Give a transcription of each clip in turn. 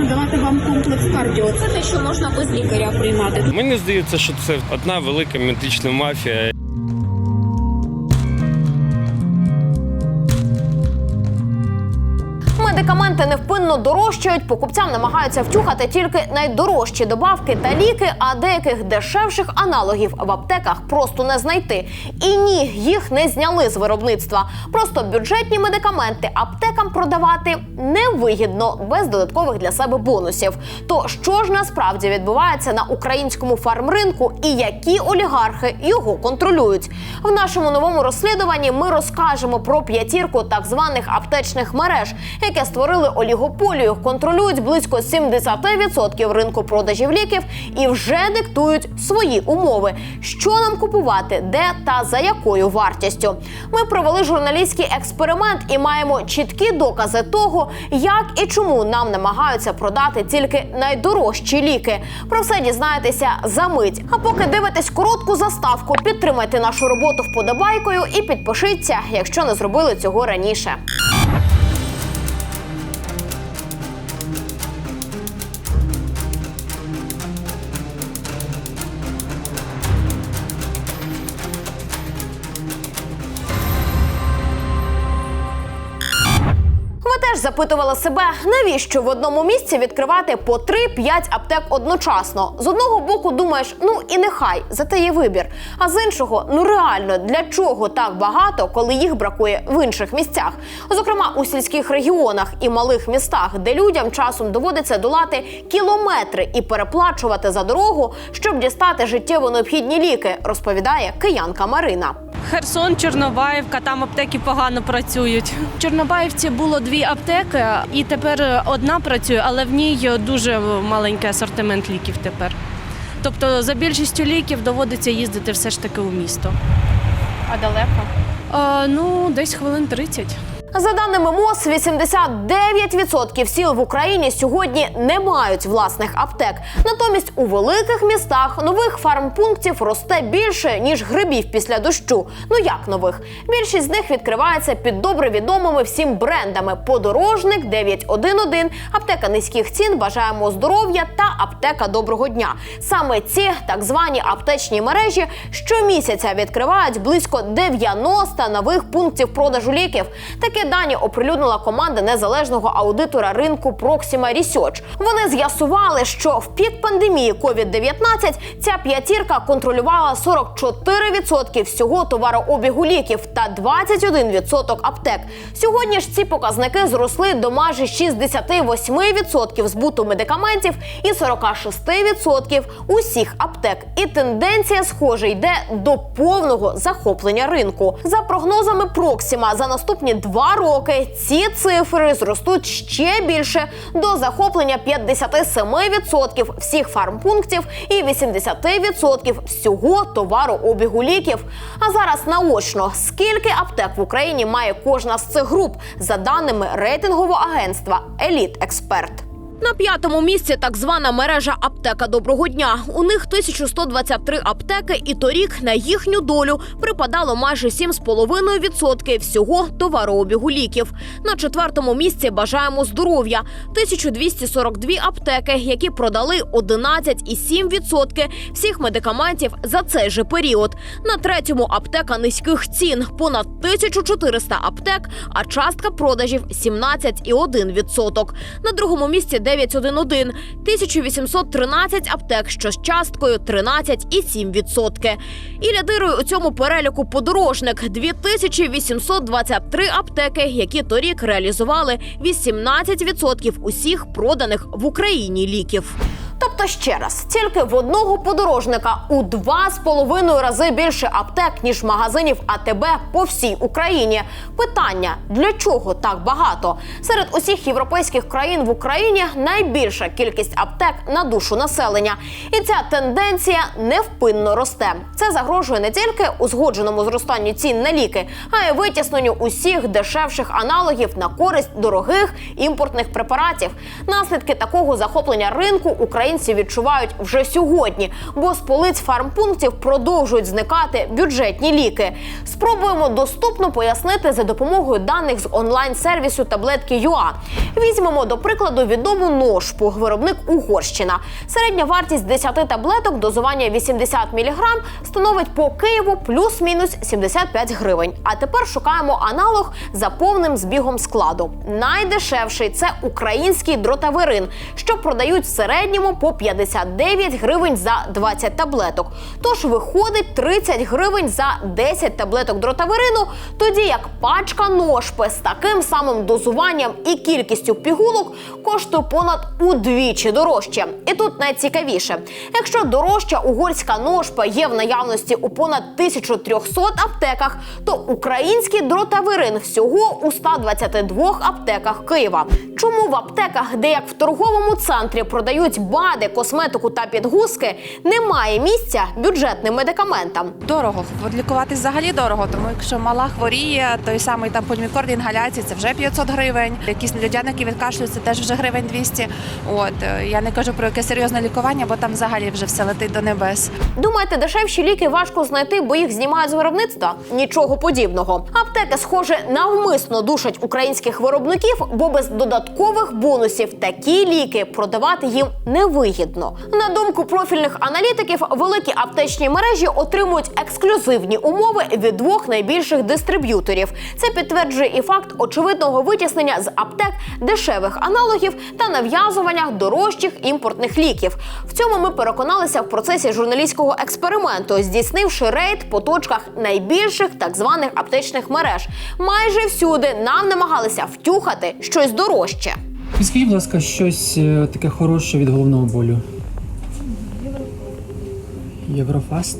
надавати вам комплекс кардіо. Це те, що можна без лікаря приймати. Мені здається, що це одна велика медична мафія. Медикаменти дорожчають, покупцям намагаються втюхати тільки найдорожчі добавки та ліки, а деяких дешевших аналогів в аптеках просто не знайти. І ні, їх не зняли з виробництва. Просто бюджетні медикаменти аптекам продавати невигідно без додаткових для себе бонусів. То що ж насправді відбувається на українському фармринку і які олігархи його контролюють? В нашому новому розслідуванні ми розкажемо про п'ятірку так званих аптечних мереж, яке створили олігополію, контролюють близько 70% ринку продажів ліків і вже диктують свої умови, що нам купувати, де та за якою вартістю. Ми провели журналістський експеримент і маємо чіткі докази того, як і чому нам намагаються продати тільки найдорожчі ліки. Про все дізнаєтеся за мить. А поки дивитесь коротку заставку, підтримайте нашу роботу вподобайкою і підпишіться, якщо не зробили цього раніше. Запитували себе, навіщо в одному місці відкривати по 3-5 аптек одночасно. З одного боку думаєш, ну і нехай, зате є вибір. А з іншого, ну реально, для чого так багато, коли їх бракує в інших місцях? Зокрема, у сільських регіонах і малих містах, де людям часом доводиться долати кілометри і переплачувати за дорогу, щоб дістати життєво необхідні ліки, розповідає киянка Марина. Херсон, Чорнобаївка, там аптеки погано працюють. В Чорнобаївці було дві аптеки, і тепер одна працює, але в ній дуже маленький асортимент ліків тепер. Тобто за більшістю ліків доводиться їздити все ж таки у місто. А далеко? А, ну, десь хвилин 30. За даними МОЗ, 89% сіл в Україні сьогодні не мають власних аптек. Натомість у великих містах нових фармпунктів росте більше ніж грибів після дощу. Ну як нових? Більшість з них відкривається під добре відомими всім брендами: подорожник, 911, аптека низьких цін, бажаємо здоров'я та аптека доброго дня. Саме ці так звані аптечні мережі щомісяця відкривають близько 90 нових пунктів продажу ліків. Такі дані оприлюднила команда незалежного аудитора ринку Proxima Research. Вони з'ясували, що в пік пандемії COVID-19 ця п'ятірка контролювала 44% всього товарообігу ліків та 21% аптек. Сьогодні ж ці показники зросли до майже 68% збуту медикаментів і 46% усіх аптек. І тенденція, схоже, йде до повного захоплення ринку. За прогнозами Proxima, за наступні два роки ці цифри зростуть ще більше до захоплення 57% всіх фармпунктів і 80% всього товарообігу ліків. А зараз наочно скільки аптек в Україні має кожна з цих груп за даними рейтингового агентства Еліт Експерт. На п'ятому місці так звана мережа аптека доброго дня. У них 1123 аптеки, і торік на їхню долю припадало майже 7,5% всього товарообігу ліків. На четвертому місці бажаємо здоров'я 1242 аптеки, які продали 11,7% всіх медикаментів за цей же період. На третьому аптека низьких цін понад 1400 аптек, а частка продажів 17,1%. На другому місці 911 – 1813 аптек, що з часткою 13,7%. І лідирує у цьому переліку подорожник – 2823 аптеки, які торік реалізували 18% усіх проданих в Україні ліків. Тобто ще раз, тільки в одного подорожника у два з половиною рази більше аптек, ніж магазинів АТБ по всій Україні. Питання: для чого так багато? Серед усіх європейських країн в Україні найбільша кількість аптек на душу населення, і ця тенденція невпинно росте. Це загрожує не тільки узгодженому зростанню цін на ліки, а й витісненню усіх дешевших аналогів на користь дорогих імпортних препаратів. Наслідки такого захоплення ринку Україна українці відчувають вже сьогодні, бо з полиць фармпунктів продовжують зникати бюджетні ліки. Спробуємо доступно пояснити за допомогою даних з онлайн-сервісу таблетки ЮА. Візьмемо до прикладу відому ножпу, виробник Угорщина. Середня вартість 10 таблеток дозування 80 мг становить по Києву плюс-мінус 75 гривень. А тепер шукаємо аналог за повним збігом складу. Найдешевший це український дротаверин, що продають в середньому по 59 гривень за 20 таблеток. Тож виходить 30 гривень за 10 таблеток дротаверину, тоді як пачка ножпи з таким самим дозуванням і кількістю пігулок коштує понад удвічі дорожче. І тут найцікавіше, якщо дорожча угорська ножпа є в наявності у понад 1300 аптеках, то український дротаверин всього у 122 аптеках Києва. Чому в аптеках, де як в торговому центрі продають БАДи, косметику та підгузки, немає місця бюджетним медикаментам? Дорого. Лікуватись взагалі дорого, тому якщо мала хворіє, той самий там полімікорд інгаляції, це вже 500 гривень. Якісь людяники відкашлюють, це теж вже гривень 200. От е, я не кажу про яке серйозне лікування, бо там взагалі вже все летить до небес. Думаєте, дешевші ліки важко знайти, бо їх знімають з виробництва? Нічого подібного. Аптеки, схоже, навмисно душать українських виробників, бо без додаткових бонусів такі ліки продавати їм невигідно. На думку профільних аналітиків, великі аптечні мережі отримують ексклюзивні умови від двох найбільших дистриб'юторів. Це підтверджує і факт очевидного витіснення з аптек дешевих аналогів та нав'язування дорожчих імпортних ліків. В цьому ми переконалися в процесі журналістського експерименту, здійснивши рейд по точках найбільших так званих аптечних мереж. Майже всюди нам намагалися втюхати щось дорожче. Підскажіть, будь ласка, щось е, таке хороше від головного болю. Єврофаст.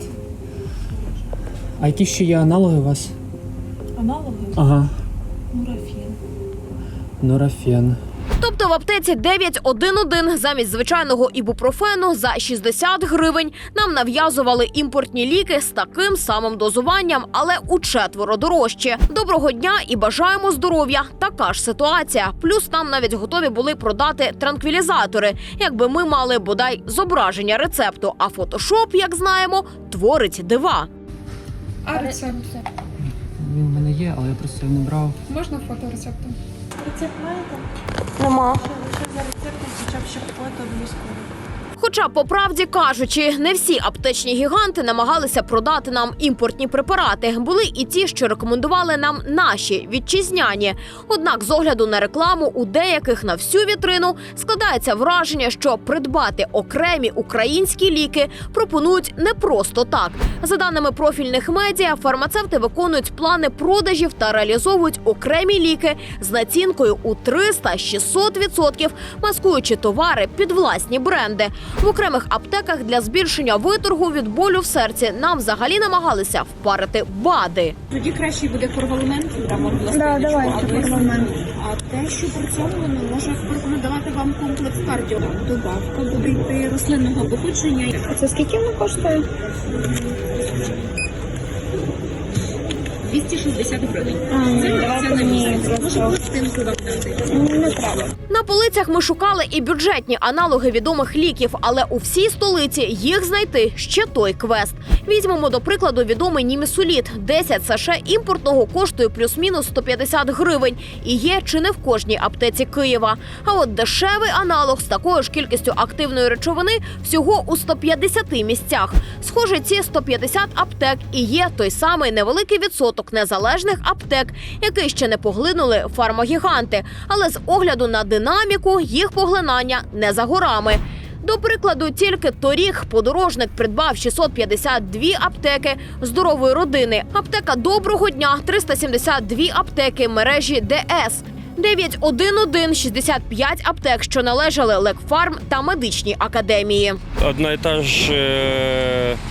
А які ще є аналоги у вас? Аналоги Ага. нурофен. Нурофен. Тобто в аптеці 911 замість звичайного ібупрофену за 60 гривень нам нав'язували імпортні ліки з таким самим дозуванням, але у четверо дорожче. Доброго дня і бажаємо здоров'я. Така ж ситуація. Плюс нам навіть готові були продати транквілізатори, якби ми мали бодай зображення рецепту. А фотошоп, як знаємо, творить дива. А рецепт? Він в мене є, але я просто його не брав. Можна фото рецепту? Рецепт маєте? Нема. Лише за рецептом, хоча б ще фото обов'язково. Хоча, по правді кажучи, не всі аптечні гіганти намагалися продати нам імпортні препарати. Були і ті, що рекомендували нам наші вітчизняні. Однак, з огляду на рекламу, у деяких на всю вітрину складається враження, що придбати окремі українські ліки пропонують не просто так. За даними профільних медіа, фармацевти виконують плани продажів та реалізовують окремі ліки з націнкою у 300-600%, маскуючи товари під власні бренди. В окремих аптеках для збільшення виторгу від болю в серці нам взагалі намагалися впарити БАДи. Тоді краще буде форвалмент, там Да, да, давайте форвалмент. А те, що при цьому воно може порекомендувати вам комплекс кардіо. Добавка буде йти рослинного походження. А це скільки воно коштує? 260 гривень. Це це на місяць. Може пластинку вам дати. Не треба. На полицях ми шукали і бюджетні аналоги відомих ліків, але у всій столиці їх знайти ще той квест. Візьмемо до прикладу відомий німісуліт. 10 саше імпортного коштує плюс-мінус 150 гривень і є чи не в кожній аптеці Києва. А от дешевий аналог з такою ж кількістю активної речовини всього у 150 місцях. Схоже, ці 150 аптек і є той самий невеликий відсоток незалежних аптек, який ще не поглинули фармагіганти. Але з огляду на динаміку їх поглинання не за горами. До прикладу, тільки торік подорожник придбав 652 аптеки здорової родини. Аптека доброго дня 372 аптеки мережі ДС. 911 – 65 аптек, що належали Лекфарм та медичній академії. Одна і та ж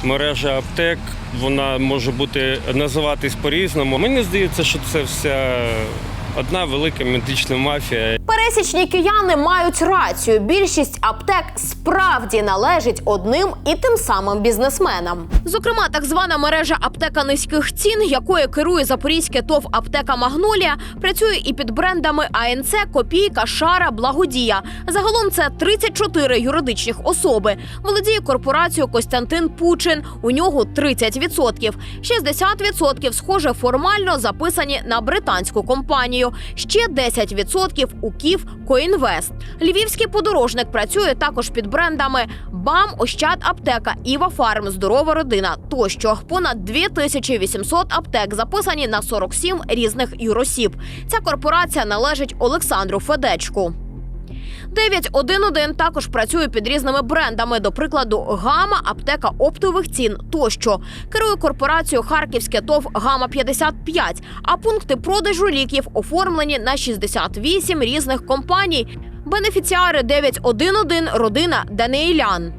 мережа аптек вона може бути називатись по-різному. Мені здається, що це вся одна велика медична мафія. Пересічні кияни мають рацію. Більшість аптек справді належить одним і тим самим бізнесменам. Зокрема, так звана мережа аптека низьких цін, якою керує запорізьке ТОВ аптека Магнолія, працює і під брендами АНЦ, Копійка, Шара, Благодія. Загалом це 34 юридичних особи. Володіє корпорацією Костянтин Пучин. У нього 30%. 60% схоже формально записані на британську компанію. Ще 10% у Київ Коінвест. Львівський подорожник працює також під брендами БАМ, Ощад Аптека, Іва Фарм, Здорова родина тощо. Понад 2800 аптек записані на 47 різних юросіб. Ця корпорація належить Олександру Федечку. 911 також працює під різними брендами, до прикладу, Гама, аптека оптових цін тощо. Керує корпорацією Харківське ТОВ Гама 55 а пункти продажу ліків оформлені на 68 різних компаній. Бенефіціари 911 родина Даниелян.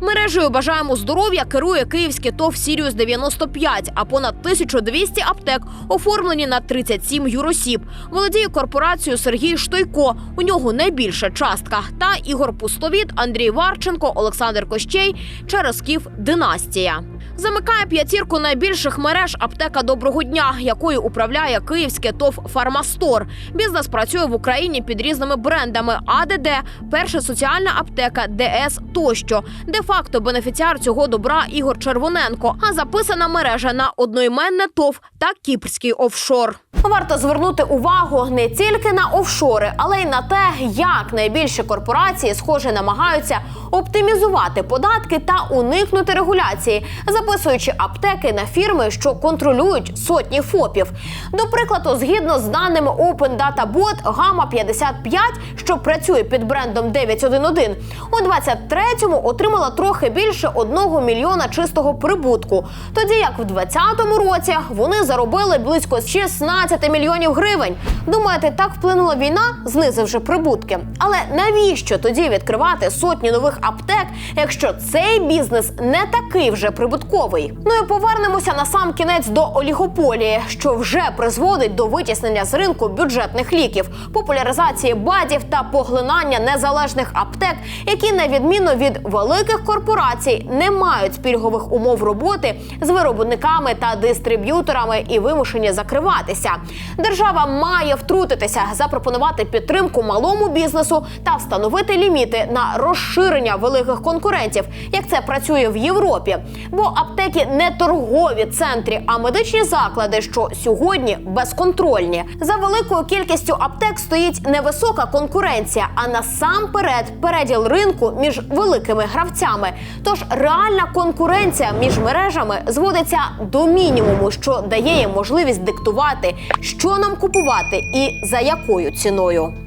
Мережею бажаємо здоров'я керує київське ТОВ Сіріус 95, а понад 1200 аптек оформлені на 37 юросіб. Володіє корпорацією Сергій Штойко. У нього найбільша частка. Та Ігор Пустовіт, Андрій Варченко, Олександр Кощей через Київ Династія. Замикає п'ятірку найбільших мереж аптека доброго дня, якою управляє київське ТОВ Фармастор. Бізнес працює в Україні під різними брендами АДД, перша соціальна аптека, ДС тощо. Де-факто бенефіціар цього добра Ігор Червоненко, а записана мережа на одноіменне ТОВ та кіпрський офшор. Варто звернути увагу не тільки на офшори, але й на те, як найбільші корпорації, схоже, намагаються оптимізувати податки та уникнути регуляції, записуючи аптеки на фірми, що контролюють сотні ФОПів. До прикладу, згідно з даними Open Data Bot Gamma 55, що працює під брендом 911, у 23-му отримала трохи більше 1 мільйона чистого прибутку. Тоді як в 20-му році вони заробили близько 16 мільйонів гривень. Думаєте, так вплинула війна, знизивши прибутки? Але навіщо тоді відкривати сотні нових аптек, якщо цей бізнес не такий вже прибутковий? Ну і повернемося на сам кінець до олігополії, що вже призводить до витіснення з ринку бюджетних ліків, популяризації бадів та поглинання незалежних аптек, які на відміну від великих корпорацій не мають пільгових умов роботи з виробниками та дистриб'юторами і вимушені закриватися. Держава має втрутитися, запропонувати підтримку малому бізнесу та встановити ліміти на розширення великих конкурентів, як це працює в Європі. Бо аптеки не торгові центри, а медичні заклади, що сьогодні безконтрольні. За великою кількістю аптек стоїть невисока конкуренція, а насамперед переділ ринку між великими гравцями. Тож реальна конкуренція між мережами зводиться до мінімуму, що дає їм можливість диктувати, що нам купувати і за якою ціною.